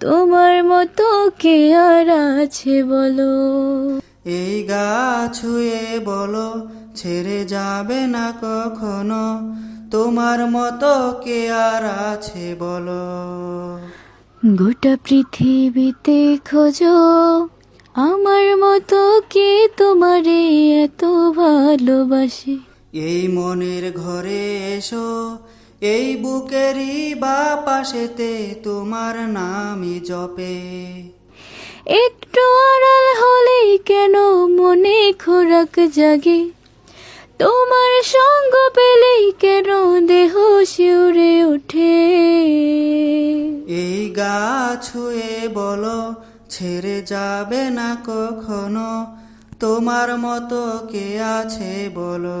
তোমার মতো কে আর আছে বলো? এই গা ছুঁয়ে বলো ছেড়ে যাবে না কখনো। তোমার মতো কে আর আছে বলো? গোটা পৃথিবীতে খোঁজো আমার মতো কে তোমারে এত ভালোবাসে? এই মনের ঘরে এসো এই বুকেরই বা পাশেতে তোমার নামই জপে। একটু আড়াল হলেই কেন মনে খোরাক জাগে? তোমার সঙ্গ পেলেই কেন দেহ শিউরে ওঠে? এই গা ছুঁয়ে বলো ছেড়ে যাবে না কখনো? তোমার মতো কে আছে বলো?